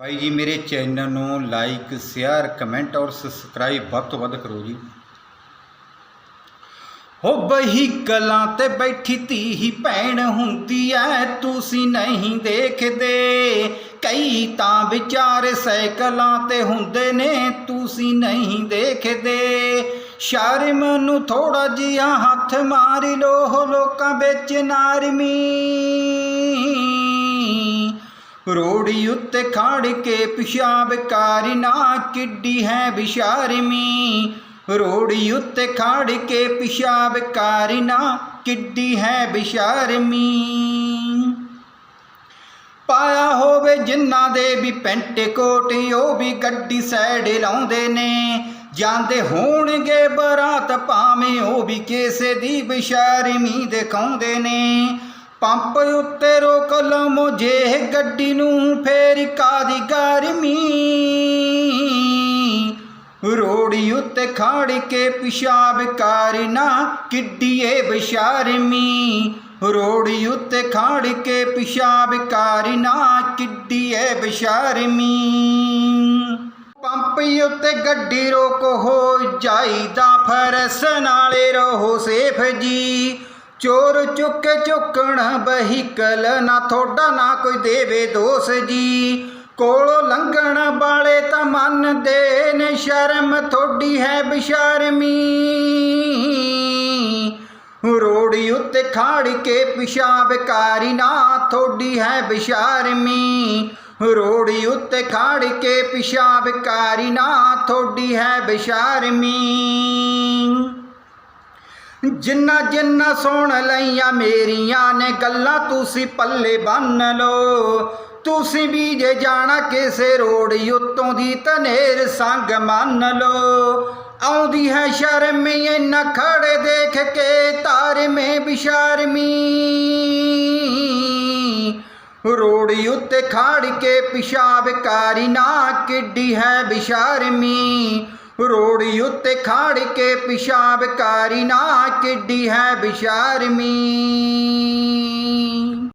ਭਾਈ ਜੀ, ਮੇਰੇ ਚੈਨਲ ਨੂੰ ਲਾਈਕ ਸ਼ੇਅਰ ਕਮੈਂਟ ਔਰ ਸਬਸਕ੍ਰਾਈਬ ਵੱਧ ਤੋਂ ਵੱਧ ਕਰੋ ਜੀ। ਹੋ ਬਹੀ ਕਲਾਂ ਤੇ ਬੈਠੀ ਧੀ ਹੀ ਭੈਣ ਹੁੰਦੀ ਐ, ਤੁਸੀਂ ਨਹੀਂ ਦੇਖਦੇ। ਕਈ ਤਾਂ ਵਿਚਾਰ ਸਾਈਕਲਾਂ ਤੇ ਹੁੰਦੇ ਨੇ, ਤੁਸੀਂ ਨਹੀਂ ਦੇਖਦੇ। ਸ਼ਰਮ ਨੂੰ ਥੋੜਾ ਜਿਹਾ ਹੱਥ ਮਾਰੀ ਲੋ ਲੋਕਾਂ ਵਿੱਚ ਨਾਰਮੀ। ਰੋੜੀ ਉੱਤੇ ਖੜ ਕੇ ਪਿਸ਼ਾਬ ਕਾਰੀ ਨਾ ਕਿੱਡੀ ਹੈ ਬਿਸ਼ਾਰਮੀ। ਰੋੜੀ ਉੱਤੇ ਖੜ ਕੇ ਪਿਸ਼ਾਬ ਕਾਰੀ ਨਾ ਕਿੱਡੀ ਹੈ ਬਿਸ਼ਾਰਮੀ। ਪਾਇਆ ਹੋਵੇ ਜਿਨ੍ਹਾਂ ਦੇ ਵੀ ਪੈਂਟ ਕੋਟ, ਉਹ ਵੀ ਗੱਡੀ ਸਾਈਡ ਲਾਉਂਦੇ ਨੇ। ਜਾਂਦੇ ਹੋਣਗੇ ਬਰਾਤ ਭਾਵੇਂ ਉਹ ਵੀ ਕਿਸੇ ਦੀ ਬਿਸ਼ਾਰਮੀ ਦਿਖਾਉਂਦੇ ਨੇ। ਪੰਪ ਉੱਤੇ ਰੋਕ ਲਮੋ ਜੇ ਗੱਡੀ ਨੂੰ ਫੇਰ ਕਾਦੀ ਗਰਮੀ ਰੋੜੀ ਉੱਤੇ ਖਾੜ ਕੇ ਪਿਸ਼ਾਬ ਕਰਨਾ ਕਿੱਡੀ ਬਿਸ਼ਰਮੀ ਰੋੜੀ ਉੱਤੇ ਖਾੜ ਕੇ ਪਿਸ਼ਾਬ ਕਰਨਾ ਕਿੱਡੀ ਏ ਬਿਸ਼ਰਮੀ ਪੰਪ ਉੱਤੇ ਗੱਡੀ ਰੋਕ ਹੋ ਜਾਈਦਾ, ਫਰਸ ਨਾਲੇ ਰਹੋ ਸੇਫ ਜੀ। ਚੋਰ ਚੁੱਕ ਚੁੱਕਣ ਬਹੀਕਲ ਨਾ ਥੋੜਾ ਨਾ ਕੋਈ ਦੇਵੇ ਦੋਸ ਜੀ। ਕੋਲੋਂ ਲੰਘਣ ਵਾਲੇ ਤਾਂ ਮੰਨਦੇ ਨੇ ਸ਼ਰਮ ਥੋੜੀ ਹੈ ਬਿਸ਼ਰਮੀ। ਰੋੜੀ ਉੱਤੇ ਖਾੜ ਕੇ ਪਿਸ਼ਾਬ ਕਾਰੀ ਨਾ ਥੋੜੀ ਹੈ ਬਿਸ਼ਰਮੀ। ਰੋੜੀ ਉੱਤੇ ਖਾੜ ਕੇ ਪਿਸ਼ਾਬ ਕਾਰੀ ਨਾ ਥੋੜੀ ਹੈ ਬਿਸ਼ਰਮੀ। ਜਿੰਨਾ ਜਿੰਨਾ ਸੁਣ ਲਈਆਂ ਮੇਰੀਆਂ ਨੇ ਗੱਲਾਂ ਤੁਸੀਂ ਪੱਲੇ ਬੰਨ ਲੋ ਤੁਸੀਂ ਵੀ ਜੇ ਜਾਣਾ ਕਿਸੇ ਰੋੜ ਉੱਤੋਂ ਦੀ ਤਨੇਰ ਸੰਗ ਮੰਨ ਲੋ ਆਉਂਦੀ ਹੈ ਸ਼ਰਮੀ ਇਹਨਾਂ ਖੜੇ ਦੇਖ ਕੇ ਤਾਰ ਮੇ ਬਿਸ਼ਰਮੀ। ਰੋੜੀ ਉੱਤੇ ਖਾੜ ਕੇ ਪਿਸ਼ਾਬ ਕਾਰੀ ਨਾ ਕਿੱਡੀ ਹੈ ਬਿਸ਼ਰਮੀ। ਰੋੜੀ ਉੱਤੇ ਖਾੜ ਕੇ ਪਿਸ਼ਾਬ ਕਾਰੀ ਨਾ ਕਿੱਡੀ ਹੈ ਬਿਸ਼ਰਮੀ।